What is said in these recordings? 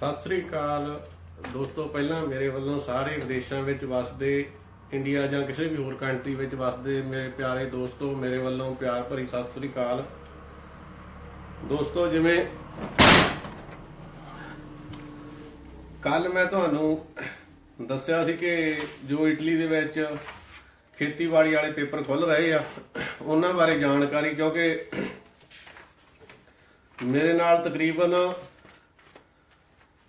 ਸਤਿ ਸ੍ਰੀ ਅਕਾਲ। ਦੋਸਤੋ, ਪਹਿਲਾਂ ਮੇਰੇ ਵੱਲੋਂ ਸਾਰੇ ਵਿਦੇਸ਼ਾਂ ਵਿੱਚ ਵਸਦੇ, ਇੰਡੀਆ ਜਾਂ ਕਿਸੇ ਵੀ ਹੋਰ ਕੰਟਰੀ ਵਿੱਚ ਵਸਦੇ ਮੇਰੇ ਪਿਆਰੇ ਦੋਸਤੋ, ਮੇਰੇ ਵੱਲੋਂ ਪਿਆਰ ਭਰੀ ਸਤਿ ਸ੍ਰੀ ਅਕਾਲ। ਦੋਸਤੋ, ਜਿਵੇਂ ਕੱਲ ਮੈਂ ਤੁਹਾਨੂੰ ਦੱਸਿਆ ਸੀ ਕਿ ਜੋ ਇਟਲੀ ਦੇ ਵਿੱਚ ਖੇਤੀਬਾੜੀ ਵਾਲੇ ਪੇਪਰ ਖੁੱਲ ਰਹੇ ਆ, ਉਹਨਾਂ ਬਾਰੇ ਜਾਣਕਾਰੀ ਕਿਉਂਕਿ ਮੇਰੇ ਨਾਲ ਤਕਰੀਬਨ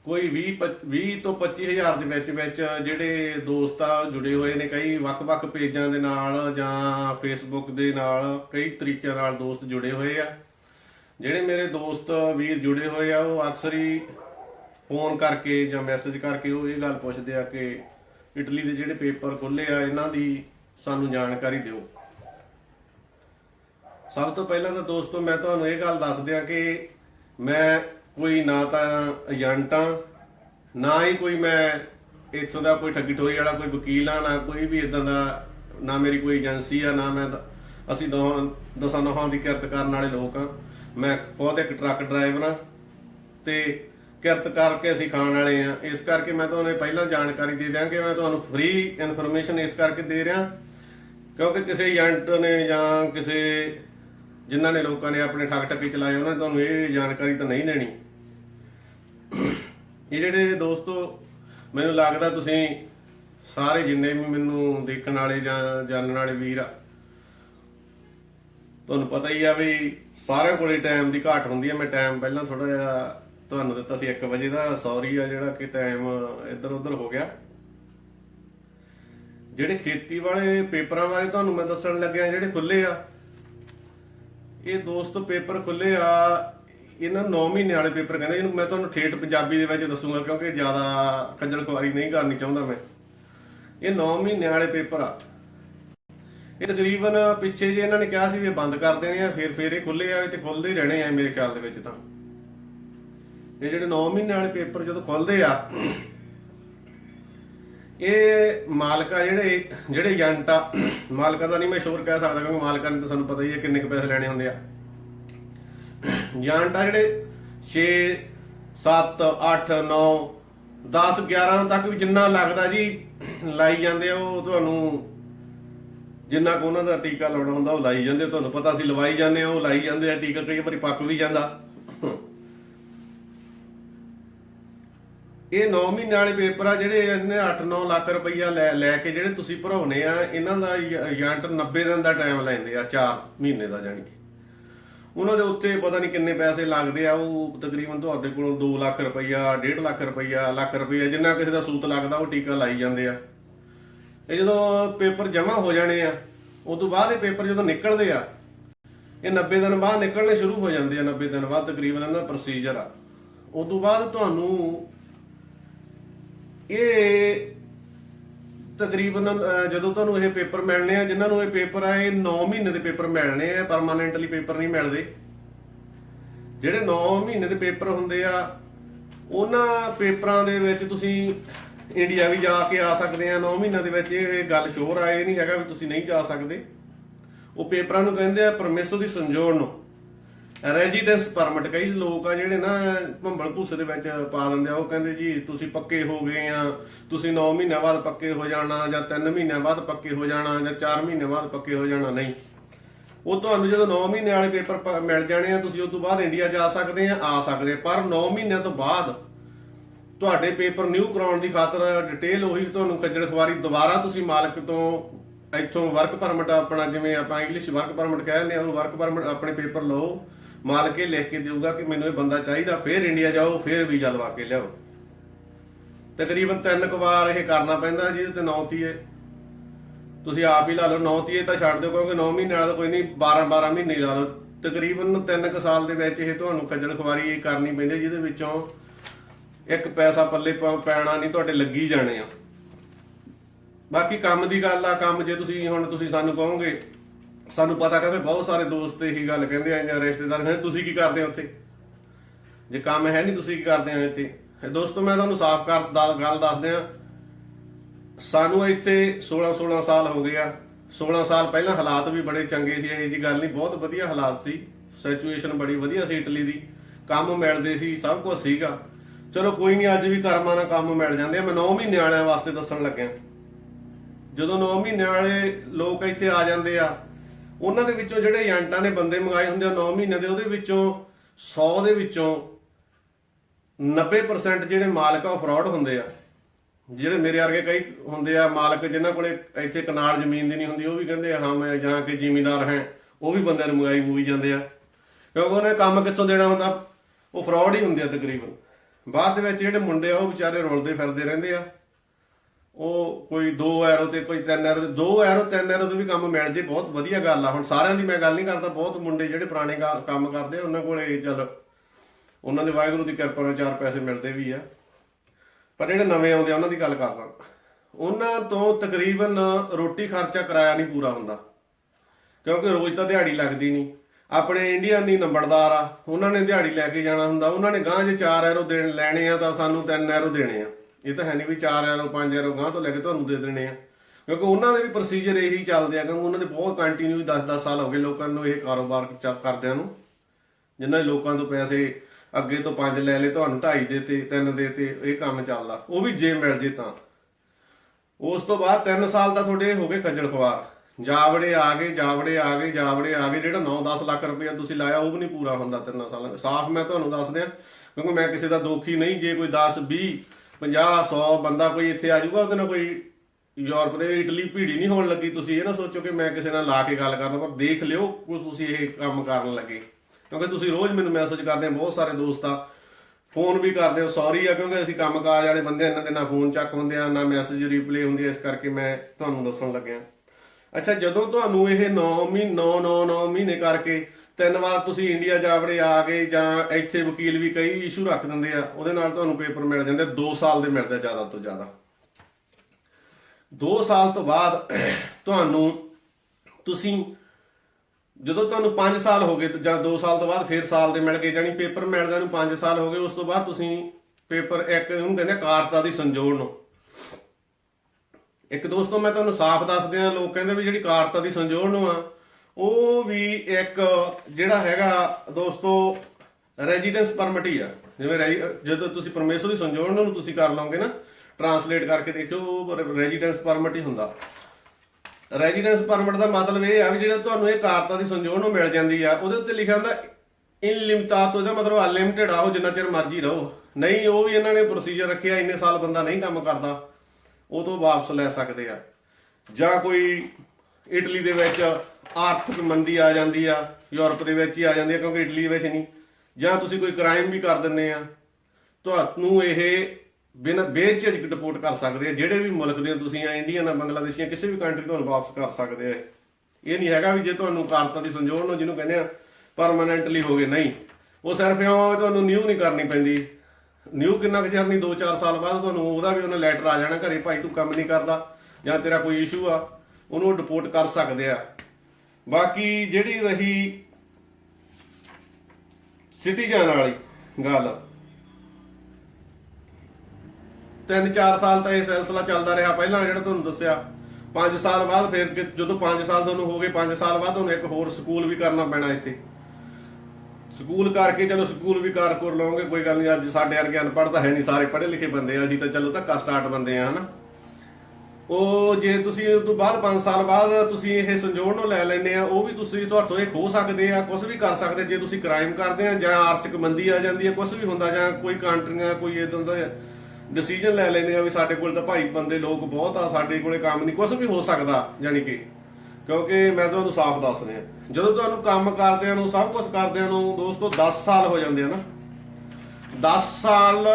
ਕੋਈ 20 ਪੱਚ- 20 ਤੋਂ 25000 ਦੇ ਵਿੱਚ ਵਿੱਚ ਜਿਹੜੇ ਦੋਸਤ ਆ, ਜੁੜੇ ਹੋਏ ਨੇ ਕਈ ਵੱਖ-ਵੱਖ ਪੇਜਾਂ ਦੇ ਨਾਲ ਜਾਂ ਫੇਸਬੁੱਕ ਦੇ ਨਾਲ ਕਈ ਤਰੀਕਿਆਂ ਨਾਲ ਦੋਸਤ ਜੁੜੇ ਹੋਏ ਆ। ਜਿਹੜੇ ਮੇਰੇ ਦੋਸਤ ਵੀਰ ਜੁੜੇ ਹੋਏ ਆ, ਉਹ ਅਕਸਰ ਹੀ ਫੋਨ ਕਰਕੇ ਜਾਂ ਮੈਸੇਜ ਕਰਕੇ ਉਹ ਇਹ ਗੱਲ ਪੁੱਛਦੇ ਆ ਕਿ ਇਟਲੀ ਦੇ ਜਿਹੜੇ ਪੇਪਰ ਖੁੱਲੇ ਆ, ਇਹਨਾਂ ਦੀ ਸਾਨੂੰ ਜਾਣਕਾਰੀ ਦਿਓ। ਸਭ ਤੋਂ ਪਹਿਲਾਂ ਤਾਂ ਦੋਸਤੋ, ਮੈਂ ਤੁਹਾਨੂੰ ਇਹ ਗੱਲ ਦੱਸ ਦਿਆਂ ਕਿ ਮੈਂ ਕੋਈ ਨਾ ਤਾਂ ਏਜੰਟ ਆ ਨਾ ਹੀ ਕੋਈ ਮੈਂ ਇੱਥੋਂ ਦਾ ਕੋਈ ਠੱਗੀ ਠੋਰੀ ਵਾਲਾ, ਕੋਈ ਵਕੀਲ ਆ, ਨਾ ਕੋਈ ਵੀ ਇਦਾਂ ਦਾ, ਨਾ ਮੇਰੀ ਕੋਈ ਏਜੰਸੀ ਆ, ਨਾ ਮੈਂ ਅਸੀਂ ਦੋਹਾਂ, ਦਸਾਂ ਨੋਹਾਂ ਦੀ ਕਿਰਤ ਕਰਨ ਵਾਲੇ ਲੋਕ ਆ। ਮੈਂ ਖੁਦ ਇੱਕ ਟਰੱਕ ਡਰਾਈਵਰ ਆ ਤੇ ਕਿਰਤ ਕਰਕੇ ਅਸੀਂ ਖਾਣ ਵਾਲੇ ਆ। ਇਸ ਕਰਕੇ ਮੈਂ ਤੁਹਾਨੂੰ ਇਹ ਪਹਿਲਾਂ ਜਾਣਕਾਰੀ ਦੇ ਦਿਆਂ ਕਿ ਮੈਂ ਤੁਹਾਨੂੰ ਫ੍ਰੀ ਇਨਫੋਰਮੇਸ਼ਨ ਇਸ ਕਰਕੇ ਦੇ ਰਿਹਾ, ਕਿਉਂਕਿ ਕਿਸੇ ਏਜੰਟ ਨੇ ਜਾਂ ਕਿਸੇ ਜਿਨ੍ਹਾਂ ਨੇ ਲੋਕਾਂ ਨੇ ਆਪਣੇ ਠੱਗ ਠੱਗੀ ਚਲਾਏ, ਉਹਨਾਂ ਨੇ ਤੁਹਾਨੂੰ ਇਹ ਜਾਣਕਾਰੀ ਤਾਂ ਨਹੀਂ ਦੇਣੀ। ਇਹ ਜਿਹੜੇ ਦੋਸਤੋ, ਮੈਨੂੰ ਲੱਗਦਾ ਤੁਸੀਂ ਸਾਰੇ ਜਿੰਨੇ ਵੀ ਮੈਨੂੰ ਦੇਖਣ ਵਾਲੇ ਜਾਂ ਜਾਣਨ ਵਾਲੇ ਵੀਰ ਆ, ਤੁਹਾਨੂੰ ਪਤਾ ਹੀ ਆ ਵੀ ਸਾਰਿਆਂ ਕੋਲੇ ਟਾਈਮ ਦੀ ਘਾਟ ਹੁੰਦੀ ਆ। ਮੈਂ ਟਾਈਮ ਪਹਿਲਾਂ ਥੋੜਾ ਜਿਹਾ ਤੁਹਾਨੂੰ ਦਿੱਤਾ ਸੀ 1 ਵਜੇ ਦਾ। ਸੌਰੀ ਆ ਜਿਹੜਾ ਕਿ ਟਾਈਮ ਇੱਧਰ ਉੱਧਰ ਹੋ ਗਿਆ। ਜਿਹੜੇ ਖੇਤੀ ਵਾਲੇ ਪੇਪਰਾਂ ਬਾਰੇ ਤੁਹਾਨੂੰ ਮੈਂ ਦੱਸਣ ਲੱਗਿਆ, ਜਿਹੜੇ ਖੁੱਲੇ ਆ, ਇਹ ਦੋਸਤੋ ਪੇਪਰ ਖੁੱਲੇ ਆ ਇਹਨਾਂ 9 ਮਹੀਨੇ ਵਾਲੇ ਪੇਪਰ ਕਹਿੰਦੇ ਇਹਨੂੰ ਮੈਂ ਤੁਹਾਨੂੰ ਠੇਠ ਪੰਜਾਬੀ ਦੇ ਵਿੱਚ ਦੱਸੂਗਾ ਕਿਉਂਕਿ ਜ਼ਿਆਦਾ ਖੱਜਲ ਖੁਆਰੀ ਨਹੀਂ ਕਰਨੀ ਚਾਹੁੰਦਾ ਮੈਂ। ਇਹ 9 ਮਹੀਨੇ ਵਾਲੇ ਪੇਪਰ ਆ। ਇਹ ਤਕਰੀਬਨ ਪਿੱਛੇ ਜੇ ਇਹਨਾਂ ਨੇ ਕਿਹਾ ਸੀ ਵੀ ਇਹ ਬੰਦ ਕਰ ਦੇਣੇ ਆ, ਫਿਰ ਫਿਰ ਇਹ ਖੁੱਲੇ ਆ ਤੇ ਖੁੱਲਦੇ ਹੀ ਰਹਿਣੇ ਆ ਮੇਰੇ ਖਿਆਲ ਦੇ ਵਿੱਚ ਤਾਂ। ਇਹ ਜਿਹੜੇ 9 ਮਹੀਨੇ ਵਾਲੇ ਪੇਪਰ ਜਦੋਂ ਖੁੱਲਦੇ ਆ, ਇਹ ਮਾਲਕਾ ਜਿਹੜੇ ਜਿਹੜੇ ਏਜੰਟ ਆ, ਮਾਲਕਾਂ ਦਾ ਨਹੀਂ ਮੈਂ ਸ਼ੋਰ ਕਹਿ ਸਕਦਾ ਕਿਉਂਕਿ ਮਾਲਕਾਂ ਨੇ ਤਾਂ ਸਾਨੂੰ ਪਤਾ ਹੀ ਹੈ ਕਿੰਨੇ ਕੁ ਪੈਸੇ ਲੈਣੇ ਹੁੰਦੇ ਆ। ਏਜੰਟ ਆ ਜਿਹੜੇ 6 7 8 9 10 11 ਤੱਕ ਵੀ ਜਿੰਨਾ ਲੱਗਦਾ ਜੀ ਲਾਈ ਜਾਂਦੇ ਆ, ਉਹ ਤੁਹਾਨੂੰ ਜਿੰਨਾ ਕੁ ਉਹਨਾਂ ਦਾ ਟੀਕਾ ਲਾਉਣਾ ਹੁੰਦਾ, ਉਹ ਲਾਈ ਜਾਂਦੇ ਤੁਹਾਨੂੰ ਪਤਾ ਸੀ ਲਵਾਈ ਜਾਂਦੇ ਆ, ਉਹ ਲਾਈ ਜਾਂਦੇ ਆ, ਟੀਕਾ ਕਈ ਵਾਰੀ ਪੱਕ ਵੀ ਜਾਂਦਾ। ਇਹ 9 ਮਹੀਨੇ ਵਾਲੇ ਪੇਪਰ ਆ ਜਿਹੜੇ ਇਹਨੇ 8-9 ਲੱਖ ਰੁਪਈਆ ਲੈ ਲੈ ਕੇ ਜਿਹੜੇ ਤੁਸੀਂ ਭਰਾਉਨੇ ਆ, ਇਹਨਾਂ ਦਾ ਏਜੰਟ 90 ਦਿਨ ਦਾ ਟਾਈਮ ਲੈਂਦੇ ਆ 4 ਮਹੀਨੇ ਦਾ ਜਾਨੀ ਕਿ। ਉਹਨਾਂ ਦੇ ਉੱਤੇ ਪਤਾ ਨਹੀਂ ਕਿੰਨੇ ਪੈਸੇ ਲੱਗਦੇ ਆ, ਉਹ ਤਕਰੀਬਨ ਤੁਹਾਡੇ ਕੋਲੋਂ 2 ਲੱਖ ਰੁਪਈਆ 1.5 ਲੱਖ ਰੁਪਈਆ ਲੱਖ ਰੁਪਈਆ, ਜਿੰਨਾ ਕਿਸੇ ਦਾ ਸੂਤ ਲੱਗਦਾ ਉਹ ਟੀਕਾ ਲਾਈ ਜਾਂਦੇ ਆ। ਇਹ ਜਦੋਂ ਪੇਪਰ ਜਮ੍ਹਾਂ ਹੋ ਜਾਣੇ ਆ ਉਸ ਤੋਂ ਬਾਅਦ ਇਹ ਪੇਪਰ ਜਦੋਂ ਨਿਕਲਦੇ ਆ, ਇਹ 90 ਦਿਨ ਬਾਅਦ ਨਿਕਲਣੇ ਸ਼ੁਰੂ ਹੋ ਜਾਂਦੇ ਆ 90 ਦਿਨ ਬਾਅਦ ਤਕਰੀਬਨ ਇਹਨਾਂ ਦਾ ਪ੍ਰੋਸੀਜਰ ਆ। ਉਸ ਤੋਂ ਬਾਅਦ ਤੁਹਾਨੂੰ ਇਹ ਤਕਰੀਬਨ ਜਦੋਂ ਤੁਹਾਨੂੰ ਇਹ ਪੇਪਰ ਮਿਲਣੇ ਆ, ਜਿਨ੍ਹਾਂ ਨੂੰ ਇਹ ਪੇਪਰ ਆ, ਇਹ 9 ਮਹੀਨੇ ਦੇ ਪੇਪਰ ਮਿਲਣੇ ਆ ਪਰਮਾਨੈਂਟਲੀ ਪੇਪਰ ਨਹੀਂ ਮਿਲਦੇ। ਜਿਹੜੇ 9 ਮਹੀਨੇ ਦੇ ਪੇਪਰ ਹੁੰਦੇ ਆ, ਉਹਨਾਂ ਪੇਪਰਾਂ ਦੇ ਵਿੱਚ ਤੁਸੀਂ ਇੰਡੀਆ ਵੀ ਜਾ ਕੇ ਆ ਸਕਦੇ ਆ। 9 ਮਹੀਨਿਆਂ ਦੇ ਵਿੱਚ ਇਹ ਗੱਲ ਸ਼ੋਰ ਆ, ਇਹ ਨਹੀਂ ਹੈਗਾ ਵੀ ਤੁਸੀਂ ਨਹੀਂ ਜਾ ਸਕਦੇ। ਉਹ ਪੇਪਰਾਂ ਨੂੰ ਕਹਿੰਦੇ ਆ ਪਰਮਿਸੋ ਦੀ ਸੰਜੋੜ ਨੂੰ। ਰੈਜ਼ੀਡੈਂਸ ਪਰਮਿਟ ਕਈ ਲੋਕ ਆ ਜਿਹੜੇ ਨਾ ਭੰਬਲ ਭੂਸੇ ਦੇ ਵਿੱਚ ਪਾ ਦਿੰਦੇ ਆ, ਉਹ ਕਹਿੰਦੇ ਜੀ, ਤੁਸੀਂ ਪੱਕੇ ਹੋ ਗਏ ਆ, ਤੁਸੀਂ 9 ਮਹੀਨਿਆਂ ਬਾਅਦ ਪੱਕੇ ਹੋ ਜਾਣਾ, ਜਾਂ 3 ਮਹੀਨਿਆਂ ਬਾਅਦ ਪੱਕੇ ਹੋ ਜਾਣਾ, ਜਾਂ 4 ਮਹੀਨਿਆਂ ਬਾਅਦ ਪੱਕੇ ਹੋ ਜਾਣਾ, ਨਹੀਂ। ਉਹ ਤੁਹਾਨੂੰ ਜਦੋਂ 9 ਮਹੀਨੇ ਵਾਲੇ ਪੇਪਰ ਮਿਲ ਜਾਣੇ ਆ, ਤੁਸੀਂ ਉਸ ਤੋਂ ਬਾਅਦ ਇੰਡੀਆ ਜਾ ਸਕਦੇ ਆ ਆ ਸਕਦੇ, ਪਰ 9 ਮਹੀਨਿਆਂ ਤੋਂ ਬਾਅਦ ਤੁਹਾਡੇ ਪੇਪਰ ਨਿਊ ਕਰਾਉਣ ਦੀ ਖਾਤਰ ਡਿਟੇਲ ਉਹੀ ਤੁਹਾਨੂੰ ਖੱਜਲ ਖਵਾਰੀ ਦੁਬਾਰਾ ਤੁਸੀਂ ਮਾਲਕ ਤੋਂ ਇੱਥੋਂ ਵਰਕ ਪਰਮਿਟ ਆਪਣਾ, ਜਿਵੇਂ ਆਪਾਂ ਇੰਗਲਿਸ਼ ਵਰਕ ਪਰਮਿਟ ਕਹਿੰਦੇ ਆ, ਉਹ ਵਰਕ ਪਰਮਿਟ ਆਪਣੇ ਪੇਪਰ ਲਓ। ਮਾਲਕ ਇਹ ਲਿਖ ਕੇ ਦੇਊਗਾ ਕਿ ਮੈਨੂੰ ਇਹ ਬੰਦਾ ਚਾਹੀਦਾ, ਫਿਰ ਇੰਡੀਆ ਜਾਓ, ਫਿਰ ਵੀਜ਼ਾ ਲਵਾ ਕੇ ਲਿਆਓ। ਤਕਰੀਬਨ ਤਿੰਨ ਕੁ ਵਾਰ ਇਹ ਕਰਨਾ ਪੈਂਦਾ ਜਿਹਦੇ ਤੇ ਨੌਤੀ ਤੁਸੀਂ ਆਪ ਹੀ ਲਾ ਲਓ 9 ਤਾਂ ਛੱਡ ਦਿਓ, ਕਿਉਂਕਿ 9 ਮਹੀਨੇ ਵਾਲਾ ਕੋਈ ਨਹੀਂ 12 12 ਮਹੀਨੇ ਲਾ ਲਓ। ਤਕਰੀਬਨ 3 ਕੁ ਸਾਲ ਦੇ ਵਿੱਚ ਇਹ ਤੁਹਾਨੂੰ ਖੱਜਲ ਖਵਾਰੀ ਇਹ ਕਰਨੀ ਪੈਂਦੀ ਜਿਹਦੇ ਵਿੱਚੋਂ ਇੱਕ ਪੈਸਾ ਪੱਲੇ ਪੈਣਾ ਨਹੀਂ, ਤੁਹਾਡੇ ਲੱਗੀ ਜਾਣੇ ਆ। ਬਾਕੀ ਕੰਮ ਦੀ ਗੱਲ ਆ, ਕੰਮ ਜੇ ਤੁਸੀਂ ਹੁਣ ਤੁਸੀਂ ਸਾਨੂੰ ਕਹੋਗੇ ਸਾਨੂੰ ਪਤਾ ਕਹਿੰਦੇ ਬਹੁਤ ਸਾਰੇ ਦੋਸਤ ਇਹੀ ਗੱਲ ਕਹਿੰਦੇ ਆ, ਜਾਂ ਰਿਸ਼ਤੇਦਾਰ ਕਹਿੰਦੇ, ਤੁਸੀਂ ਕੀ ਕਰਦੇ ਹੋ ਉੱਥੇ ਜੇ ਕੰਮ ਹੈ ਨਹੀਂ, ਤੁਸੀਂ ਕੀ ਕਰਦੇ ਆ ਇੱਥੇ? ਇਹ ਦੋਸਤੋ, ਮੈਂ ਤੁਹਾਨੂੰ ਸਾਫ਼ ਕਰ ਦਾ- ਗੱਲ ਦੱਸ ਦਿਆਂ ਸਾਨੂੰ ਇੱਥੇ 16 16 ਸਾਲ ਹੋ ਗਏ ਆ। 16 ਸਾਲ ਪਹਿਲਾਂ ਹਾਲਾਤ ਵੀ ਬੜੇ ਚੰਗੇ ਸੀ, ਇਹ ਜੀ ਗੱਲ ਨਹੀਂ, ਬਹੁਤ ਵਧੀਆ ਹਾਲਾਤ ਸੀ। ਸਿਚੁਏਸ਼ਨ ਬੜੀ ਵਧੀਆ ਸੀ ਇਟਲੀ ਦੀ। ਕੰਮ ਮਿਲਦੇ ਸੀ, ਸਭ ਕੁਝ ਸੀਗਾ। ਚਲੋ, ਕੋਈ ਨਹੀਂ, ਅੱਜ ਵੀ ਕਰਮਾਂ ਨਾਲ ਕੰਮ ਮਿਲ ਜਾਂਦੇ ਆ। ਮੈਂ 9 ਮਹੀਨੇ ਵਾਲਿਆਂ ਵਾਸਤੇ ਦੱਸਣ ਲੱਗਿਆ। ਜਦੋਂ 9 ਮਹੀਨੇ ਵਾਲੇ ਲੋਕ ਇੱਥੇ ਆ ਜਾਂਦੇ ਆ ਉਹਨਾਂ ਦੇ ਵਿੱਚੋਂ ਜਿਹੜੇ ਏਜੰਟਾਂ ਨੇ ਬੰਦੇ ਮੰਗਾਏ ਹੁੰਦੇ ਆ 9 ਮਹੀਨੇ ਦੇ, ਉਹਦੇ ਵਿੱਚੋਂ 100 ਦੇ ਵਿੱਚੋਂ 90% ਜਿਹੜੇ ਮਾਲਕ ਆ ਉਹ ਫਰਾਡ ਹੁੰਦੇ ਆ। ਜਿਹੜੇ ਮੇਰੇ ਵਰਗੇ ਕਈ ਹੁੰਦੇ ਆ ਮਾਲਕ, ਜਿਨ੍ਹਾਂ ਕੋਲੇ ਇੱਥੇ ਕਨਾਲ ਜ਼ਮੀਨ ਦੀ ਨਹੀਂ ਹੁੰਦੀ, ਉਹ ਵੀ ਕਹਿੰਦੇ ਹਾਂ, ਮੈਂ ਜਾਂ ਕਿ ਜ਼ਿਮੀਂਦਾਰ ਹਾਂ। ਉਹ ਵੀ ਬੰਦਿਆਂ ਨੂੰ ਮੰਗਾਈ ਮੂਵੀ ਜਾਂਦੇ ਆ। ਕਿਉਂਕਿ ਉਹਨੇ ਕੰਮ ਕਿੱਥੋਂ ਦੇਣਾ ਹੁੰਦਾ? ਉਹ ਫਰਾਡ ਹੀ ਹੁੰਦੇ ਆ ਤਕਰੀਬਨ। ਬਾਅਦ ਦੇ ਵਿੱਚ ਜਿਹੜੇ ਮੁੰਡੇ ਆ, ਉਹ ਵਿਚਾਰੇ ਰੁਲਦੇ ਫਿਰਦੇ ਰਹਿੰਦੇ ਆ। ਉਹ ਕੋਈ 2 ਐਰੋ ਤੇ, ਕੋਈ 3 ਐਰੋ ਤੇ 2 ਐਰੋ 3 ਐਰੋ ਤੇ ਵੀ ਕੰਮ ਮਿਲ ਜੇ, ਬਹੁਤ ਵਧੀਆ ਗੱਲ ਆ। ਹੁਣ ਸਾਰਿਆਂ ਦੀ ਮੈਂ ਗੱਲ ਨਹੀਂ ਕਰਦਾ, ਬਹੁਤ ਮੁੰਡੇ ਜਿਹੜੇ ਪੁਰਾਣੇ ਕੰਮ ਕਰਦੇ ਆ, ਉਹਨਾਂ ਕੋਲੇ ਚੱਲ, ਉਹਨਾਂ ਦੇ ਵਾਹਿਗੁਰੂ ਦੀ ਕਿਰਪਾ ਨਾਲ ਚਾਰ ਪੈਸੇ ਮਿਲਦੇ ਵੀ ਆ। ਪਰ ਜਿਹੜੇ ਨਵੇਂ ਆਉਂਦੇ ਆ, ਉਹਨਾਂ ਦੀ ਗੱਲ ਕਰਦਾ। ਉਹਨਾਂ ਤੋਂ ਤਕਰੀਬਨ ਰੋਟੀ ਖਰਚਾ ਕਿਰਾਇਆ ਨਹੀਂ ਪੂਰਾ ਹੁੰਦਾ। ਕਿਉਂਕਿ ਰੋਜ਼ ਤਾਂ ਦਿਹਾੜੀ ਲੱਗਦੀ ਨਹੀਂ। ਆਪਣੇ ਇੰਡੀਅਨ ਨਹੀਂ ਨੰਬਰਦਾਰ ਆ। ਉਹਨਾਂ ਨੇ ਦਿਹਾੜੀ ਲੈ ਕੇ ਜਾਣਾ ਹੁੰਦਾ। ਉਹਨਾਂ ਨੇ ਗਾਂ ਜੇ 4 ਐਰੋ ਦੇਣ, ਲੈਣੇ ਆ ਤਾਂ ਸਾਨੂੰ 3 ਐਰੋ ਦੇਣੇ ਆ। ਇਹ ਤਾਂ ਹੈ ਨਹੀਂ ਵੀ 4 ਐਰੋ 5 ਐਰੋ ਗਾਂ ਤੋਂ ਲੈ ਕੇ ਤੁਹਾਨੂੰ ਦੇ ਦੇਣੇ ਆ। ਕਿਉਂਕਿ ਉਹਨਾਂ ਦੇ ਵੀ ਪ੍ਰੋਸੀਜਰ ਇਹੀ ਚੱਲਦੇ ਆ, ਕਿਉਂਕਿ ਉਹਨਾਂ ਦੇ ਬਹੁਤ ਕੰਟੀਨਿਊ 10-10 ਸਾਲ ਹੋ ਗਏ ਲੋਕਾਂ ਨੂੰ ਇਹ ਕਾਰੋਬਾਰ ਕਰਦਿਆਂ ਨੂੰ। ਜਿਨ੍ਹਾਂ ਦੇ ਲੋਕਾਂ ਤੋਂ ਪੈਸੇ ਅੱਗੇ ਤੋਂ 5 ਲੈ ਲਏ, ਤੁਹਾਨੂੰ 2.5 ਦੇ ਤੇ 3 ਦੇ ਤੇ ਇਹ ਕੰਮ ਚੱਲਦਾ। ਉਹ ਵੀ ਜੇ ਮਿਲ ਜੇ ਤਾਂ। ਉਸ ਤੋਂ ਬਾਅਦ 3 ਸਾਲ ਦਾ ਤੁਹਾਡੇ ਹੋ ਗਏ ਖੱਜਲ ਖਵਾਰ ਜਾਵੜੇ ਆ ਗਏ, ਜਾਵੜੇ ਆ ਗਏ, ਜਾਵੜੇ ਆ ਗਏ, ਜਿਹੜਾ 9-10 ਲੱਖ ਰੁਪਇਆ ਤੁਸੀਂ ਲਾਇਆ, ਉਹ ਵੀ ਨਹੀਂ ਪੂਰਾ ਹੁੰਦਾ ਤਿੰਨਾਂ ਸਾਲਾਂ ਸਾਫ਼ ਮੈਂ ਤੁਹਾਨੂੰ ਦੱਸ ਦਿਆਂ, ਕਿਉਂਕਿ ਮੈਂ ਕਿਸੇ ਦਾ ਦੋਖੀ ਨਹੀਂ, ਜੇ ਕੋਈ 10 20 50 100 ਬੰਦਾ ਕੋਈ ਇੱਥੇ ਆ ਜਾਊਗਾ ਉਹਦੇ ਨਾਲ ਕੋਈ ਯੂਰਪ ਦੇ ਇਟਲੀ ਭੀੜੀ ਨਹੀਂ ਹੋਣ ਲੱਗੀ। ਤੁਸੀਂ ਇਹ ਨਾ ਸੋਚੋ ਕਿ ਮੈਂ ਕਿਸੇ ਨਾਲ ਲਾ ਕੇ ਗੱਲ ਕਰਦਾ ਪਰ ਦੇਖ ਲਿਓ ਕੁਝ ਤੁਸੀਂ ਇਹ ਕੰਮ ਕਰਨ ਲੱਗੇ। ਕਿਉਂਕਿ ਤੁਸੀਂ ਰੋਜ਼ ਮੈਨੂੰ ਮੈਸੇਜ ਕਰਦੇ ਹੋ, ਬਹੁਤ ਸਾਰੇ ਦੋਸਤ ਆ। ਫੋਨ ਵੀ ਕਰਦੇ ਹੋ ਸੌਰੀ ਆ, ਕਿਉਂਕਿ ਅਸੀਂ ਕੰਮਕਾਜ ਵਾਲੇ ਬੰਦੇ ਇਹਨਾਂ ਦੇ ਨਾ ਫੋਨ ਚੱਕ ਹੁੰਦੇ ਆ, ਨਾ ਮੈਸੇਜ ਰਿਪਲੇ ਹੁੰਦੀ ਇਸ ਕਰਕੇ ਮੈਂ ਤੁਹਾਨੂੰ ਦੱਸਣ ਲੱਗਿਆ। ਅੱਛਾ, ਜਦੋਂ ਤੁਹਾਨੂੰ ਇਹ 9 ਮਹੀਨੇ 9 9 9 ਮਹੀਨੇ ਕਰਕੇ ਤਿੰਨ ਵਾਰ ਤੁਸੀਂ ਇੰਡੀਆ ਜਾਵੜੇ ਆ ਕੇ ਜਾਂ ਇੱਥੇ ਵਕੀਲ ਵੀ ਕਈ ਇਸ਼ੂ ਰੱਖ ਦਿੰਦੇ ਆ, ਉਹਦੇ ਨਾਲ ਤੁਹਾਨੂੰ ਪੇਪਰ ਮਿਲ ਜਾਂਦੇ 2 ਸਾਲ ਦੇ ਮਿਲਦੇ ਜ਼ਿਆਦਾ ਤੋਂ ਜ਼ਿਆਦਾ। 2 ਸਾਲ ਤੋਂ ਬਾਅਦ ਤੁਹਾਨੂੰ, ਤੁਸੀਂ ਜਦੋਂ ਤੁਹਾਨੂੰ 5 ਸਾਲ ਹੋ ਗਏ ਜਾਂ 2 ਸਾਲ ਤੋਂ ਬਾਅਦ ਫਿਰ ਸਾਲ ਦੇ ਮਿਲ ਗਏ ਜਾਨੀ ਪੇਪਰ ਮਿਲਦਿਆਂ ਨੂੰ 5 ਸਾਲ ਹੋ ਗਏ, ਉਸ ਤੋਂ ਬਾਅਦ ਤੁਸੀਂ ਪੇਪਰ ਇੱਕ ਉਹਨੂੰ ਕਹਿੰਦੇ ਕਾਰਤਾ ਦੀ ਸੰਜੋੜ ਨੂੰ। ਇੱਕ ਦੋਸਤੋ, ਮੈਂ ਤੁਹਾਨੂੰ ਸਾਫ਼ ਦੱਸ ਦਿਆਂ, ਲੋਕ ਕਹਿੰਦੇ ਵੀ ਜਿਹੜੀ ਕਾਰਤਾ ਦੀ ਸੰਜੋੜ ਨੂੰ ਆ ਉਹ ਵੀ ਇੱਕ ਜਿਹੜਾ ਹੈਗਾ ਦੋਸਤੋ ਰੈਜ਼ੀਡੈਂਸ ਪਰਮਿਟ ਹੀ ਆ। ਜਿਵੇਂ ਰੈ- ਜਦੋਂ ਤੁਸੀਂ ਪਰਮੇਸ਼ਰ ਦੀ ਸੰਜੋਣ ਨੂੰ ਤੁਸੀਂ ਕਰ ਲਓਗੇ ਨਾ ਟਰਾਂਸਲੇਟ ਕਰਕੇ ਦੇਖਿਓ ਰੈਜ਼ੀਡੈਂਸ ਪਰਮਿਟ ਹੀ ਹੁੰਦਾ। ਰੈਜ਼ੀਡੈਂਸ ਪਰਮਿਟ ਦਾ ਮਤਲਬ ਇਹ ਆ ਵੀ ਜਿਹੜਾ ਤੁਹਾਨੂੰ ਇਹ ਕਾਰਤਾ ਦੀ ਸੰਜੋਣ ਨੂੰ ਮਿਲ ਜਾਂਦੀ ਆ, ਉਹਦੇ ਉੱਤੇ ਲਿਖਿਆ ਹੁੰਦਾ ਇਨਲਿਮਿਟਾਤ ਇਹਦਾ ਮਤਲਬ ਅਨਲਿਮਿਟਿਡ ਆ, ਉਹ ਜਿੰਨਾ ਚਿਰ ਮਰਜ਼ੀ ਰਹੋ। ਨਹੀਂ, ਉਹ ਵੀ ਇਹਨਾਂ ਨੇ ਪ੍ਰੋਸੀਜਰ ਰੱਖਿਆ, ਇੰਨੇ ਸਾਲ ਬੰਦਾ ਨਹੀਂ ਕੰਮ ਕਰਦਾ, ਉਹ ਤੋਂ ਵਾਪਸ ਲੈ ਸਕਦੇ ਆ। ਜਾਂ ਕੋਈ ਇਟਲੀ ਦੇ ਵਿੱਚ ਆਰਥਿਕ ਮੰਦੀ ਆ ਜਾਂਦੀ ਆ, ਯੂਰਪ ਦੇ ਵਿੱਚ ਹੀ ਆ ਜਾਂਦੀ ਆ, ਕਿਉਂਕਿ ਇਟਲੀ ਦੇ ਵਿੱਚ ਨਹੀਂ। ਜਾਂ ਤੁਸੀਂ ਕੋਈ ਕ੍ਰਾਈਮ ਵੀ ਕਰ ਦਿੰਦੇ ਆ, ਤੁਹਾਨੂੰ ਇਹ ਬਿਨ ਬੇਝਿਜਕ ਡਿਪੋਰਟ ਕਰ ਸਕਦੇ ਆ, ਜਿਹੜੇ ਵੀ ਮੁਲਕ ਦੇ ਤੁਸੀਂ ਆ ਇੰਡੀਆ ਨਾਲ ਬੰਗਲਾਦੇਸ਼ ਜਾਂ ਕਿਸੇ ਵੀ ਕੰਟਰੀ ਤੁਹਾਨੂੰ ਵਾਪਸ ਕਰ ਸਕਦੇ ਆ ਇਹ। ਨਹੀਂ ਹੈਗਾ ਵੀ ਜੇ ਤੁਹਾਨੂੰ ਕਾਰਤਾ ਦੀ ਸੰਜੋੜ ਨੂੰ ਜਿਹਨੂੰ ਕਹਿੰਦੇ ਆ ਪਰਮਨੈਂਟਲੀ ਹੋ ਗਏ, ਨਹੀਂ। ਉਹ ਸਿਰਫ ਇਉਂ ਤੁਹਾਨੂੰ ਨਿਊ ਨਹੀਂ ਕਰਨੀ ਪੈਂਦੀ। ਨਿਊ ਕਿੰਨਾ ਕੁ ਚਿਰ ਨਹੀਂ 2-4 ਸਾਲ ਬਾਅਦ ਤੁਹਾਨੂੰ ਉਹਦਾ ਵੀ ਉਹਨੇ ਲੈਟਰ ਆ ਜਾਣਾ ਘਰੇ, ਭਾਈ ਤੂੰ ਕੰਮ ਨਹੀਂ ਕਰਦਾ, ਜਾਂ ਤੇਰਾ ਕੋਈ ਇਸ਼ੂ ਆ। ਉਹਨੂੰ ਰਿਪੋਰਟ ਕਰ ਸਕਦੇ ਆ। ਬਾਕੀ ਜਿਹੜੀ ਰਹੀ ਸਿਟੀਜ਼ਨ ਵਾਲੀ ਗੱਲ ਤਿੰਨ ਚਾਰ ਸਾਲ ਤਾਂ ਇਹ ਸਿਲਸਿਲਾ ਚੱਲਦਾ ਰਿਹਾ ਪਹਿਲਾਂ ਜਿਹੜਾ ਤੁਹਾਨੂੰ ਦੱਸਿਆ। 5 ਸਾਲ ਬਾਅਦ ਫਿਰ ਜਦੋਂ 5 ਸਾਲ ਤੁਹਾਨੂੰ ਹੋ ਗਏ 5 ਸਾਲ ਬਾਅਦ ਤੁਹਾਨੂੰ ਇੱਕ ਹੋਰ ਸਕੂਲ ਵੀ ਕਰਨਾ ਪੈਣਾ ਇੱਥੇ। ਸਕੂਲ ਕਰਕੇ ਚਲੋ ਸਕੂਲ ਵੀ ਕਾਰ ਕਰ ਲਓਗੇ ਕੋਈ ਗੱਲ ਨਹੀਂ, ਅੱਜ ਸਾਡੇ ਵਰਗੇ ਅਨਪੜ੍ਹ ਤਾਂ ਹੈ ਨਹੀਂ, ਸਾਰੇ ਪੜ੍ਹੇ ਲਿਖੇ ਬੰਦੇ ਆ, ਅਸੀਂ ਤਾਂ ਚਲੋ ਧੱਕਾ ਸਟਾਰਟ ਬੰਦੇ ਆ, ਹਨਾ। ਉਹ ਜੇ ਤੁਸੀਂ ਉਸ ਤੋਂ ਬਾਅਦ 5 ਸਾਲ ਬਾਅਦ ਤੁਸੀਂ ਇਹ ਸੰਜੋੜ ਨੂੰ ਲੈ ਲੈਂਦੇ ਆ, ਉਹ ਵੀ ਤੁਸੀਂ ਤੁਹਾਤੋਂ ਇਹ ਖੋ ਸਕਦੇ ਆ ਕੁਝ ਵੀ ਕਰ ਸਕਦੇ ਜੇ ਤੁਸੀਂ ਕ੍ਰਾਈਮ ਕਰਦੇ ਆ ਜਾਂ ਆਰਥਿਕ ਮੰਦੀ ਆ ਜਾਂਦੀ ਆ ਕੁਝ ਵੀ ਹੁੰਦਾ ਜਾਂ ਕੋਈ ਕੰਟਰੀਆਂ ਕੋਈ ਇਦਾਂ ਦਾ ਡਿਸੀਜਨ ਲੈ ਲੈਂਦੇ ਆ ਵੀ ਸਾਡੇ ਕੋਲ ਤਾਂ ਭਾਈ ਬੰਦੇ ਲੋਕ ਬਹੁਤ ਆ, ਸਾਡੇ ਕੋਲੇ ਕੰਮ ਨਹੀਂ ਕੁਝ ਵੀ ਹੋ ਸਕਦਾ ਯਾਨੀ ਕਿ। ਕਿਉਂਕਿ ਮੈਂ ਤੁਹਾਨੂੰ ਸਾਫ਼ ਦੱਸ ਰਿਹਾ ਜਦੋਂ ਤੁਹਾਨੂੰ ਕੰਮ ਕਰਦਿਆਂ ਨੂੰ, ਸਭ ਕੁਝ ਕਰਦਿਆਂ ਨੂੰ ਦੋਸਤੋ 10 ਸਾਲ ਹੋ ਜਾਂਦੇ ਆ ਨਾ। 10 ਸਾਲ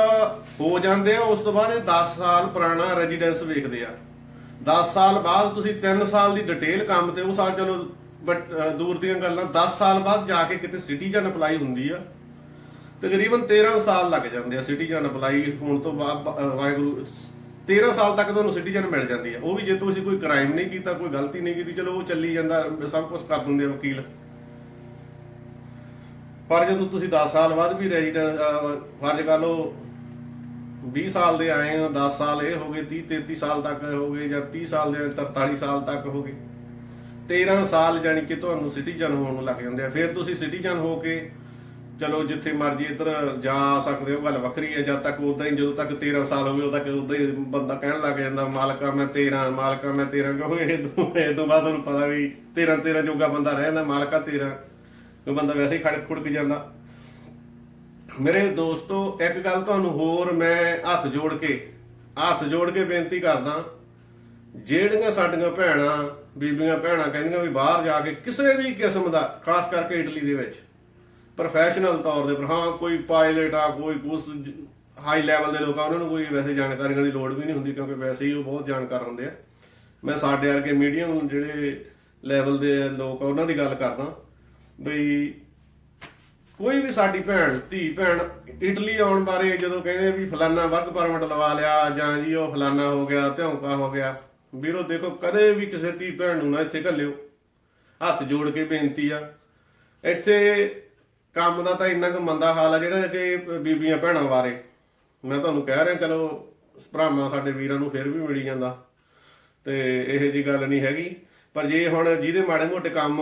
ਹੋ ਜਾਂਦੇ ਆ, ਉਸ ਤੋਂ ਬਾਅਦ ਇਹ 10 ਸਾਲ ਪੁਰਾਣਾ ਰੈਜ਼ੀਡੈਂਸ ਵੇਖਦੇ ਆ। 10 ਸਾਲ ਬਾਅਦ ਤੁਸੀਂ 3 ਸਾਲ ਦੀ ਡਿਟੇਲ ਕੰਮ ਤੇ ਉਹ ਸਾਲ ਚਲੋ ਬਟ ਦੂਰ ਦੀਆਂ ਗੱਲਾਂ 10 ਸਾਲ ਬਾਅਦ ਜਾ ਕੇ ਕਿਤੇ ਸਿਟੀਜ਼ਨ ਅਪਲਾਈ ਹੁੰਦੀ ਆ, ਤਕਰੀਬਨ 13 ਸਾਲ ਲੱਗ ਜਾਂਦੇ ਆ ਸਿਟੀਜ਼ਨ ਅਪਲਾਈ ਹੋਣ ਤੋਂ ਬਾਅਦ ਵਾਹਿਗੁਰੂ 13 ਸਾਲ ਤੱਕ ਤੁਹਾਨੂੰ ਸਿਟੀਜ਼ਨ ਮਿਲ ਜਾਂਦੀ ਆ। ਉਹ ਵੀ ਜੇ ਤੁਸੀਂ ਕੋਈ ਕ੍ਰਾਈਮ ਨਹੀਂ ਕੀਤਾ, ਕੋਈ ਗਲਤੀ ਨਹੀਂ ਕੀਤੀ, ਚਲੋ ਉਹ ਚੱਲੀ ਜਾਂਦਾ, ਸਭ ਕੁਝ ਕਰ ਦਿੰਦੇ ਆ ਵਕੀਲ। ਪਰ ਜਦੋਂ ਤੁਸੀਂ 10 ਸਾਲ ਬਾਅਦ ਵੀ ਰੈਜ਼ੀਡੈਂਸ ਫਰਜ਼ ਕਰ ਲਓ 20 ਸਾਲ ਦੇ ਆਏ ਹੋ 10 ਸਾਲ ਇਹ ਹੋ ਗਏ 30 33 ਸਾਲ ਤੱਕ ਹੋ ਗਏ ਜਾਂ 30 ਸਾਲ ਦੇ 43 ਸਾਲ ਤੱਕ ਹੋ ਗਏ। 13 ਸਾਲ ਜਾਨੀ ਕਿ ਤੁਹਾਨੂੰ ਸਿਟੀਜ਼ਨ ਹੋਣ ਨੂੰ ਲੱਗ ਜਾਂਦੇ ਆ। ਫਿਰ ਤੁਸੀਂ ਸਿਟੀਜ਼ਨ ਹੋ ਕੇ ਚਲੋ ਜਿੱਥੇ ਮਰਜ਼ੀ ਇੱਧਰ ਜਾ ਸਕਦੇ ਹੋ, ਗੱਲ ਵੱਖਰੀ ਹੈ। ਜਦ ਤੱਕ ਉਦਾਂ ਹੀ, ਜਦੋਂ ਤੱਕ 13 ਸਾਲ ਹੋਵੇ ਉਦੋਂ ਤੱਕ ਉਦਾਂ ਹੀ ਬੰਦਾ ਕਹਿਣ ਲੱਗ ਜਾਂਦਾ, ਮਾਲਕਾ ਮੈਂ 13 ਮਾਲਕਾ ਮੈਂ 13 ਕਿਉਂਕਿ ਇਹ ਤੋਂ ਇਹ ਤੋਂ ਬਾਅਦ ਤੁਹਾਨੂੰ ਪਤਾ ਵੀ 13 13 ਜੋਗਾ ਬੰਦਾ ਰਹਿੰਦਾ, ਮਾਲਕਾ 13 ਕੋਈ ਬੰਦਾ ਵੈਸੇ ਹੀ ਖੜਕ ਖੁੜਕ ਜਾਂਦਾ। ਮੇਰੇ ਦੋਸਤੋ, ਇੱਕ ਗੱਲ ਤੁਹਾਨੂੰ ਹੋਰ ਮੈਂ ਹੱਥ ਜੋੜ ਕੇ, ਹੱਥ ਜੋੜ ਕੇ ਬੇਨਤੀ ਕਰਦਾ। ਜਿਹੜੀਆਂ ਸਾਡੀਆਂ ਭੈਣਾਂ, ਬੀਬੀਆਂ ਭੈਣਾਂ ਕਹਿੰਦੀਆਂ ਵੀ ਬਾਹਰ ਜਾ ਕੇ ਕਿਸੇ ਵੀ ਕਿਸਮ ਦਾ, ਖਾਸ ਕਰਕੇ ਇਟਲੀ ਦੇ ਵਿੱਚ ਪ੍ਰੋਫੈਸ਼ਨਲ ਤੌਰ ਦੇ ਪਰ ਹਾਂ, ਕੋਈ ਪਾਇਲਟ ਆ, ਕੋਈ ਕੁਛ ਹਾਈ ਲੈਵਲ ਦੇ ਲੋਕ ਆ, ਉਹਨਾਂ ਨੂੰ ਕੋਈ ਵੈਸੇ ਜਾਣਕਾਰੀਆਂ ਦੀ ਲੋੜ ਵੀ ਨਹੀਂ ਹੁੰਦੀ, ਕਿਉਂਕਿ ਵੈਸੇ ਹੀ ਉਹ ਬਹੁਤ ਜਾਣਕਾਰ ਹੁੰਦੇ ਆ। ਮੈਂ ਸਾਡੇ ਵਰਗੇ ਮੀਡੀਅਮ ਜਿਹੜੇ ਲੈਵਲ ਦੇ ਲੋਕ ਆ, ਉਹਨਾਂ ਦੀ ਗੱਲ ਕਰਦਾ। ਬਈ ਕੋਈ ਵੀ ਸਾਡੀ ਭੈਣ, ਧੀ, ਭੈਣ, ਇਟਲੀ ਆਉਣ ਬਾਰੇ ਜਦੋਂ ਕਹਿੰਦੇ ਵੀ ਫਲਾਨਾ ਵਰਕ ਪਰਮਿਟ ਲਵਾ ਲਿਆ, ਜਾਂ ਜੀ ਉਹ ਫਲਾਨਾ ਹੋ ਗਿਆ ਧੌਂਕਾ ਹੋ ਗਿਆ, ਵੀਰੋ ਦੇਖੋ ਕਦੇ ਵੀ ਕਿਸੇ ਧੀ ਭੈਣ ਨੂੰ ਨਾ ਇੱਥੇ ਘੱਲਿਓ। ਹੱਥ ਜੋੜ ਕੇ ਬੇਨਤੀ ਆ। ਇੱਥੇ ਕੰਮ ਦਾ ਤਾਂ ਇੰਨਾ ਕੁ ਮੰਦਾ ਹਾਲ ਆ ਜਿਹੜਾ ਕਿ ਬੀਬੀਆਂ ਭੈਣਾਂ ਬਾਰੇ। ਮੈਂ ਤੁਹਾਨੂੰ ਕਹਿ ਰਿਹਾ, ਚਲੋ, ਭਰਾਵਾਂ ਸਾਡੇ ਵੀਰਾਂ ਨੂੰ ਫਿਰ ਵੀ ਮਿਲੀ ਜਾਂਦਾ। ਤੇ ਇਹੋ ਜੀ ਗੱਲ ਨਹੀਂ ਹੈਗੀ। ਪਰ ਜੇ ਹੁਣ ਜਿਹਦੇ ਮਾੜੇ ਮੋਟੇ ਕੰਮ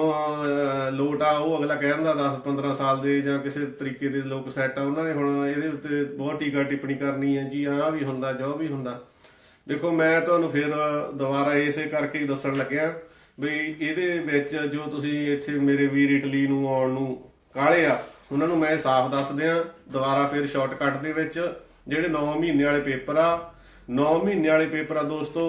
ਲੋਟ ਆ, ਉਹ ਅਗਲਾ ਕਹਿ ਦਿੰਦਾ 10 15 ਸਾਲ ਦੇ ਜਾਂ ਕਿਸੇ ਤਰੀਕੇ ਦੇ ਲੋਕ ਸੈੱਟ ਆ, ਉਹਨਾਂ ਨੇ ਹੁਣ ਇਹਦੇ ਉੱਤੇ ਬਹੁਤ ਟੀਕਾ ਟਿੱਪਣੀ ਕਰਨੀ ਹੈ ਜੀ, ਆਹ ਵੀ ਹੁੰਦਾ, ਜੋ ਵੀ ਹੁੰਦਾ। ਦੇਖੋ, ਮੈਂ ਤੁਹਾਨੂੰ ਫਿਰ ਦੁਬਾਰਾ ਇਸੇ ਕਰਕੇ ਹੀ ਦੱਸਣ ਲੱਗਿਆ ਵੀ ਇਹਦੇ ਵਿੱਚ ਜੋ ਤੁਸੀਂ ਇੱਥੇ ਮੇਰੇ ਵੀਰ ਇਟਲੀ ਨੂੰ ਆਉਣ ਨੂੰ ਕਾਲੇ ਆ, ਉਹਨਾਂ ਨੂੰ ਮੈਂ ਸਾਫ਼ ਦੱਸ ਦਿਆਂ, ਦੁਬਾਰਾ ਫਿਰ ਸ਼ਾਰਟਕਟ ਦੇ ਵਿੱਚ, ਜਿਹੜੇ 9 ਮਹੀਨੇ ਵਾਲੇ ਪੇਪਰ ਆ 9 ਮਹੀਨੇ ਵਾਲੇ ਪੇਪਰ ਆ ਦੋਸਤੋ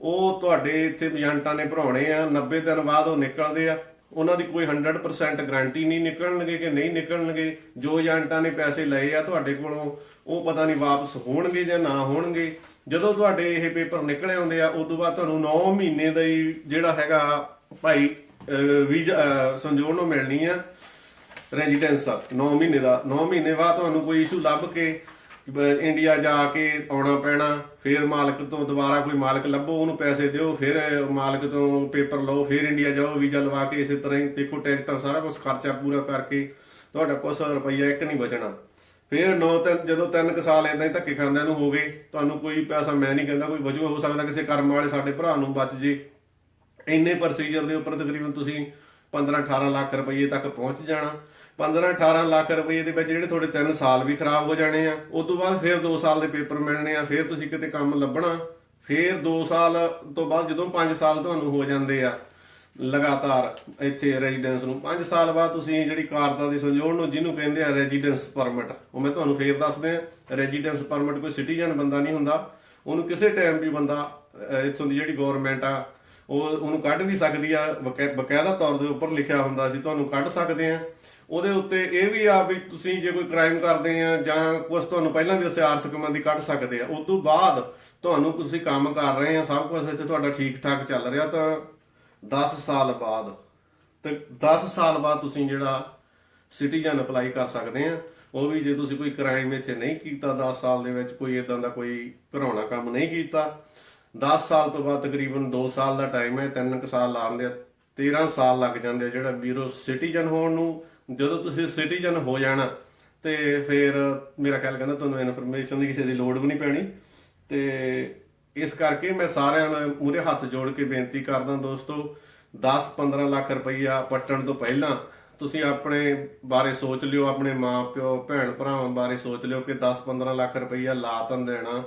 ਉਹ ਤੁਹਾਡੇ ਇੱਥੇ ਏਜੰਟਾਂ ਨੇ ਭਰਾਉਣੇ ਆ 90 ਦਿਨ ਬਾਅਦ ਉਹ ਨਿਕਲਦੇ ਆ। ਉਹਨਾਂ ਦੀ ਕੋਈ 100% ਗਾਰੰਟੀ ਨਹੀਂ ਨਿਕਲਣਗੇ ਕਿ ਨਹੀਂ ਨਿਕਲਣਗੇ। ਜੋ ਏਜੰਟਾਂ ਨੇ ਪੈਸੇ ਲਏ ਆ ਤੁਹਾਡੇ ਕੋਲੋਂ ਉਹ ਪਤਾ ਨਹੀਂ ਵਾਪਸ ਹੋਣਗੇ ਜਾਂ ਨਾ ਹੋਣਗੇ। ਜਦੋਂ ਤੁਹਾਡੇ ਇਹ ਪੇਪਰ ਨਿਕਲੇ ਆਉਂਦੇ ਆ ਉਸ ਤੋਂ ਬਾਅਦ ਤੁਹਾਨੂੰ 9 ਮਹੀਨੇ ਦਾ ਹੀ ਜਿਹੜਾ ਹੈਗਾ ਭਾਈ ਵੀਜ਼ਾ ਅਹ, ਸੰਜੋਣ ਨੂੰ ਮਿਲਣੀ ਆ। ਰੈਜ਼ੀਡੈਂਸ ਆ 9 ਮਹੀਨੇ ਦਾ 9 ਮਹੀਨੇ ਬਾਅਦ ਤੁਹਾਨੂੰ ਕੋਈ ਇਸ਼ੂ ਲੱਭ ਕੇ ਇੰਡੀਆ ਜਾ ਕੇ ਆਉਣਾ ਪੈਣਾ, ਫਿਰ ਮਾਲਕ ਤੋਂ ਦੁਬਾਰਾ ਕੋਈ ਮਾਲਕ ਲੱਭੋ, ਉਹਨੂੰ ਪੈਸੇ ਦਿਓ, ਫਿਰ ਮਾਲਕ ਤੋਂ ਪੇਪਰ ਲਓ, ਫਿਰ ਇੰਡੀਆ ਜਾਓ, ਵੀਜ਼ਾ ਲਵਾ ਕੇ ਇਸੇ ਤਰ੍ਹਾਂ ਹੀ ਦੇਖੋ ਟੈਕਟਾਂ ਸਾਰਾ ਕੁਝ ਖਰਚਾ ਪੂਰਾ ਕਰਕੇ ਤੁਹਾਡਾ ਕੁਛ ਰੁਪਈਆ ਇੱਕ ਨਹੀਂ ਬਚਣਾ। ਫਿਰ 9 ਤਿੰਨ, ਜਦੋਂ ਤਿੰਨ ਕੁ ਸਾਲ ਇਦਾਂ ਹੀ ਧੱਕੇ ਖਾਂਦਿਆਂ ਨੂੰ ਹੋ ਗਏ, ਤੁਹਾਨੂੰ ਕੋਈ ਪੈਸਾ ਮੈਂ ਨਹੀਂ ਕਹਿੰਦਾ, ਕੋਈ ਵਜੂ ਹੋ ਸਕਦਾ ਕਿਸੇ ਕਰਮ ਵਾਲੇ ਸਾਡੇ ਭਰਾ ਨੂੰ ਬਚ ਜੇ। ਇੰਨੇ ਪ੍ਰੋਸੀਜਰ ਦੇ ਉੱਪਰ ਤਕਰੀਬਨ ਤੁਸੀਂ 15 18 ਲੱਖ ਰੁਪਏ ਤੱਕ ਪਹੁੰਚ ਜਾਣਾ। 15 18 ਲੱਖ ਰੁਪਏ ਦੇ ਵਿੱਚ ਜਿਹੜੇ ਤੁਹਾਡੇ 3 ਸਾਲ ਵੀ ਖਰਾਬ ਹੋ ਜਾਣੇ ਆ ਉਸ ਤੋਂ ਬਾਅਦ ਫਿਰ 2 ਸਾਲ ਦੇ ਪੇਪਰ ਮਿਲਣੇ ਆ, ਫਿਰ ਤੁਸੀਂ ਕਿਤੇ ਕੰਮ ਲੱਭਣਾ, ਫਿਰ 2 ਸਾਲ ਤੋਂ ਬਾਅਦ ਜਦੋਂ 5 ਸਾਲ ਤੁਹਾਨੂੰ ਹੋ ਜਾਂਦੇ ਆ, ਲਗਾਤਾਰ ਇੱਥੇ ਰੈਜ਼ੀਡੈਂਸ ਨੂੰ 5 ਸਾਲ ਬਾਅਦ ਤੁਸੀਂ ਜਿਹੜੀ ਕਾਰਤਾ ਦੀ ਸੰਜੋੜ ਨੂੰ, ਜਿਹਨੂੰ ਕਹਿੰਦੇ ਆ ਰੈਜ਼ੀਡੈਂਸ ਪਰਮਿਟ ਉਹ ਮੈਂ ਤੁਹਾਨੂੰ ਫੇਰ ਦੱਸਦੇ ਆ ਰੈਜ਼ੀਡੈਂਸ ਪਰਮਿਟ ਕੋਈ ਸਿਟੀਜ਼ਨ ਬੰਦਾ ਨਹੀਂ ਹੁੰਦਾ, ਉਹਨੂੰ ਕਿਸੇ ਟਾਈਮ ਵੀ ਬੰਦਾ ਇੱਥੋਂ ਦੀ ਜਿਹੜੀ ਗਵਰਨਮੈਂਟ ਆ, ਉਹ, ਉਹਨੂੰ ਕੱਢ ਵੀ ਸਕਦੀ ਆ ਬਕਾ- ਬਕਾਇਦਾ ਤੌਰ ਦੇ ਉੱਪਰ ਲਿਖਿਆ ਹੁੰਦਾ ਸੀ, ਤੁਹਾਨੂੰ ਕੱਢ ਸਕਦੇ ਆ। ਉਹਦੇ ਉੱਤੇ ਇਹ ਵੀ ਆ ਵੀ ਤੁਸੀਂ ਜੇ ਕੋਈ ਕ੍ਰਾਈਮ ਕਰਦੇ ਆ ਜਾਂ ਕੁਝ ਤੁਹਾਨੂੰ ਪਹਿਲਾਂ ਵੀ ਅਸੀਂ ਆਰਥਿਕ ਮੰਦੀ ਕੱਢ ਸਕਦੇ ਆ। ਉਸ ਤੋਂ ਬਾਅਦ ਤੁਹਾਨੂੰ ਤੁਸੀਂ ਕੰਮ ਕਰ ਰਹੇ ਆ, ਸਭ ਕੁਝ ਇੱਥੇ ਤੁਹਾਡਾ ਠੀਕ ਠਾਕ ਚੱਲ ਰਿਹਾ ਤਾਂ 10 ਸਾਲ ਬਾਅਦ, ਤੇ 10 ਸਾਲ ਬਾਅਦ ਤੁਸੀਂ ਜਿਹੜਾ ਸਿਟੀਜ਼ਨ ਅਪਲਾਈ ਕਰ ਸਕਦੇ ਆ। ਉਹ ਵੀ ਜੇ ਤੁਸੀਂ ਕੋਈ ਕ੍ਰਾਈਮ ਇੱਥੇ ਨਹੀਂ ਕੀਤਾ 10 ਸਾਲ ਦੇ ਵਿੱਚ ਕੋਈ ਇਦਾਂ ਦਾ ਕੋਈ ਘਰਾਉਣਾ ਕੰਮ ਨਹੀਂ ਕੀਤਾ। 10 ਸਾਲ ਤੋਂ ਬਾਅਦ ਤਕਰੀਬਨ 2 ਸਾਲ ਦਾ ਟਾਈਮ ਹੈ 3 ਕੁ ਸਾਲ ਲਾਉਂਦੇ ਆ 13 ਸਾਲ ਲੱਗ ਜਾਂਦੇ ਆ ਜਿਹੜਾ ਵੀਰੋ ਸਿਟੀਜ਼ਨ ਹੋਣ ਨੂੰ, ਜਦੋਂ ਤੁਸੀਂ ਸਿਟੀਜ਼ਨ ਹੋ ਜਾਣਾ, ਤੇ ਫਿਰ ਮੇਰਾ ਖਿਆਲ ਕਹਿੰਦਾ ਤੁਹਾਨੂੰ ਇਨਫੋਰਮੇਸ਼ਨ ਦੀ ਕਿਸੇ ਦੀ ਲੋੜ ਵੀ ਨਹੀਂ ਪੈਣੀ। ਤੇ ਇਸ ਕਰਕੇ ਮੈਂ ਸਾਰਿਆਂ ਨੂੰ ਮੂਰੇ ਹੱਥ ਜੋੜ ਕੇ ਬੇਨਤੀ ਕਰਦਾ ਦੋਸਤੋ 10-15 ਲੱਖ ਰੁਪਈਆ ਪੱਟਣ ਤੋਂ ਪਹਿਲਾਂ ਤੁਸੀਂ ਆਪਣੇ ਬਾਰੇ ਸੋਚ ਲਿਓ, ਆਪਣੇ ਮਾਪਿਓ ਭੈਣ ਭਰਾਵਾਂ ਬਾਰੇ ਸੋਚ ਲਿਓ ਕਿ 10-15 ਲੱਖ ਰੁਪਈਆ ਲਾ ਤਾਂ ਦੇਣਾ।